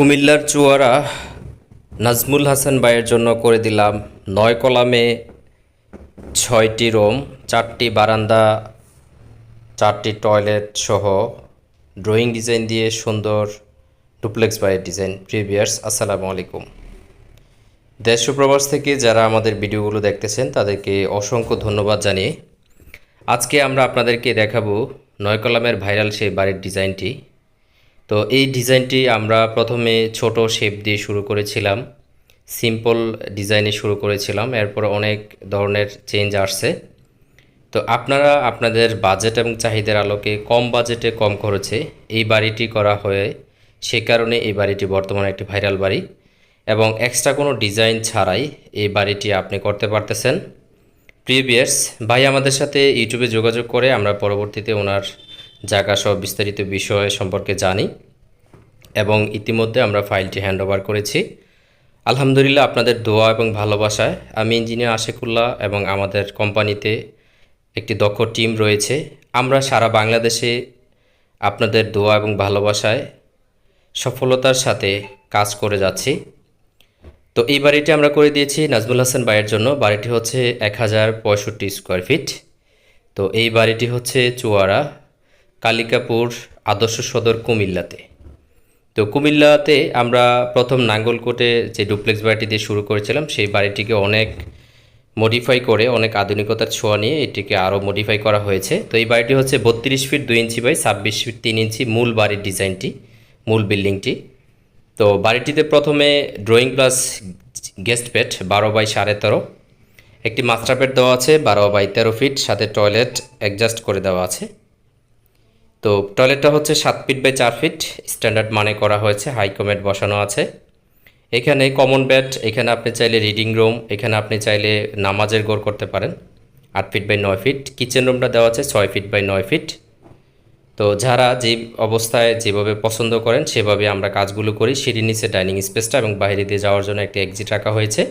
কুমিল্লার চুয়ারা নাজমুল হাসান ভাইয়ের জন্য করে দিলাম নয় কলামে ছয়টি রুম, চারটি বারান্দা, চারটি টয়লেট সহ ড্রয়িং ডিজাইন দিয়ে সুন্দর ডুপ্লেক্স বাড়ির ডিজাইন। প্রিভিয়ার্স আসসালামু আলাইকুম। দেশ প্রবাস থেকে যারা আমাদের ভিডিওগুলো দেখতেছেন, তাদেরকে অসংখ্য ধন্যবাদ জানিয়ে আজকে আমরা আপনাদেরকে দেখাবো নয় কলামের ভাইরাল সেই বাড়ির ডিজাইনটি। তো এই ডিজাইনটি আমরা প্রথমে ছোট শেপ দিয়ে শুরু করেছিলাম সিম্পল ডিজাইনে শুরু করেছিলাম, এরপর অনেক ধরনের চেঞ্জ আসছে। তো আপনারা আপনাদের বাজেট এবং চাহিদার আলোকে কম বাজেটে কম খরচে এই বাড়িটি করা হয়ে, সে কারণে এই বাড়িটি বর্তমানে একটি ভাইরাল বাড়ি এবং এক্সট্রা কোনো ডিজাইন ছাড়াই এই বাড়িটি আপনি করতে পারতেছেন। প্রিভিয়ার্স ভাই আমাদের সাথে ইউটিউবে যোগাযোগ করে আমরা পরবর্তীতে ওনার জায়গা সব বিস্তারিত বিষয় সম্পর্কে জানি এবং ইতিমধ্যে আমরা ফাইলটি হ্যান্ড ওভার করেছি। আলহামদুলিল্লাহ আপনাদের দোয়া এবং ভালোবাসায়। আমি ইঞ্জিনিয়ার আশেকুল্লাহ এবং আমাদের কোম্পানিতে একটি দক্ষ টিম রয়েছে। আমরা সারা বাংলাদেশে আপনাদের দোয়া এবং ভালোবাসায় সফলতার সাথে কাজ করে যাচ্ছি। তো এই বাড়িটি আমরা করে দিয়েছি নাজমুল হাসান ভাইয়ের জন্য। বাড়িটি হচ্ছে এক হাজার পঁয়ষট্টি স্কোয়ার ফিট। তো এই বাড়িটি হচ্ছে চুয়ারা। কালিকাপুর আদর্শ সদর কুমিল্লাতে। তো কুমিল্লাতে আমরা প্রথম নাঙ্গলকোটে যে ডুপ্লেক্স বাড়িটি দিয়ে শুরু করেছিলাম, সেই বাড়িটিকে অনেক মডিফাই করে, অনেক আধুনিকতার ছোঁয়া নিয়ে এটিকে আরও মডিফাই করা হয়েছে। তো এই বাড়িটি হচ্ছে বত্রিশ ফিট দুই ইঞ্চি বাই ছাব্বিশ ফিট তিন ইঞ্চি মূল বাড়ির ডিজাইনটি, মূল বিল্ডিংটি। তো বাড়িটিতে প্রথমে ড্রয়িং প্লাস গেস্ট বেড বারো বাই সাড়ে তেরো, একটি মাস্টার বেড দেওয়া আছে বারো বাই তেরো ফিট, সাথে টয়লেট অ্যাডজাস্ট করে দেওয়া আছে। তো টয়লেটটা হচ্ছে সাত ফিট বাই চার ফিট, স্ট্যান্ডার্ড মানে করা হয়েছে, হাই কমেট বসানো আছে। এখানে কমন ব্যাট এখানে আপনি চাইলে রিডিং রুম, এখানে আপনি চাইলে নামাজের গোর করতে পারেন, আট ফিট বাই নয় ফিট। কিচেন রুমটা দেওয়া আছে ছয় ফিট বাই নয় ফিট। তো যারা যে অবস্থায় যেভাবে পছন্দ করেন, সেভাবে আমরা কাজগুলো করি। সিঁড়ির নিচে ডাইনিং স্পেসটা এবং বাইরে দিয়ে যাওয়ার জন্য একটি এক্সিট রাখা হয়েছে।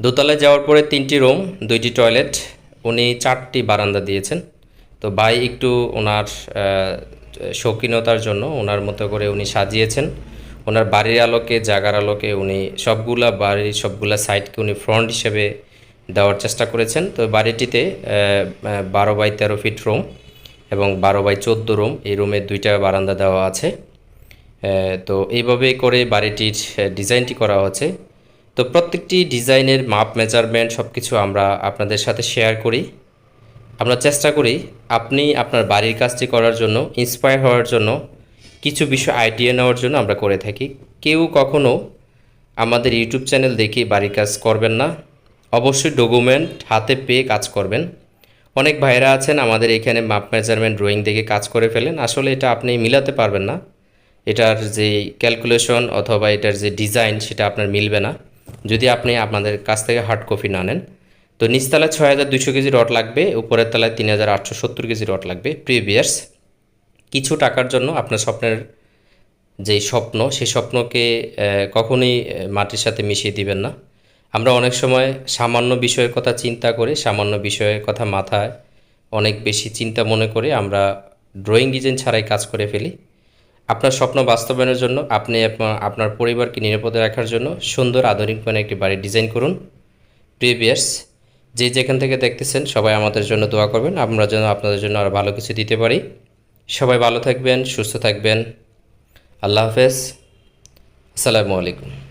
দোতলায় যাওয়ার পরে তিনটি রুম, দুইটি টয়লেট। উনি চারটি বারান্দা দিয়েছেন। তো ভাই একটু ওনার শৌখিনতার জন্য ওনার মতো করে উনি সাজিয়েছেন। ওনার বাড়ির আলোকে জাগার আলোকে উনি সবগুলা বাড়ির সবগুলা সাইডকে উনি ফ্রন্ট হিসেবে দেওয়ার চেষ্টা করেছেন। তো বাড়িটিতে বারো বাই তেরো ফিট রুম এবং বারো বাই চোদ্দ রুম, এই রুমে দুইটা বারান্দা দেওয়া আছে। তো এইভাবে করে বাড়িটির ডিজাইনটি করা হচ্ছে। তো প্রত্যেকটি ডিজাইনের মাপ, মেজারমেন্ট সব কিছু আমরা আপনাদের সাথে শেয়ার করি। আমরা চেষ্টা করি আপনি আপনার বাড়ির কাজটি করার জন্য ইন্সপায়ার হওয়ার জন্য, কিছু বিষয় আইডিয়া নেওয়ার জন্য আমরা করে থাকি। কেউ কখনো আমাদের ইউটিউব চ্যানেল দেখে বাড়ির কাজ করবেন না। অবশ্যই ডকুমেন্ট হাতে পেয়ে কাজ করবেন। অনেক ভাইরা আছেন আমাদের এখানে মাপ মেজারমেন্ট ড্রয়িং দেখে কাজ করে ফেলেন। আসলে এটা আপনি মিলাতে পারবেন না। এটার যে ক্যালকুলেশন অথবা এটার যে ডিজাইন সেটা আপনার মিলবে না। যদি আপনি আপনাদের কাছ থেকে হার্ড কপি না নেন তো নিচতলায় ছয় হাজার দুশো কেজি রড লাগবে, উপরের তলায় তিন হাজার আটশো সত্তর কেজি রড লাগবে। প্রিভিয়ার্স কিছু টাকার জন্য আপনার স্বপ্নের যেই স্বপ্ন, সেই স্বপ্নকে কখনোই মাটির সাথে মিশিয়ে দিবেন না। আমরা অনেক সময় সামান্য বিষয়ের কথা চিন্তা করে, সামান্য বিষয়ের কথা মাথায় অনেক বেশি চিন্তা মনে করে আমরা ড্রয়িং ডিজাইন ছাড়াই কাজ করে ফেলি। আপনার স্বপ্ন বাস্তবায়নের জন্য, আপনি আপনার পরিবারকে নিরাপদে রাখার জন্য সুন্দর আধুনিক মানে একটি বাড়ির ডিজাইন করুন। প্রিভিয়ার্স যে যেখান থেকে দেখতেছেন, সবাই আমাদের জন্য দোয়া করবেন। আমরা যেন আপনাদের জন্য আরও ভালো কিছু দিতে পারি। সবাই ভালো থাকবেন, সুস্থ থাকবেন। আল্লাহ হাফেজ। আসসালামু আলাইকুম।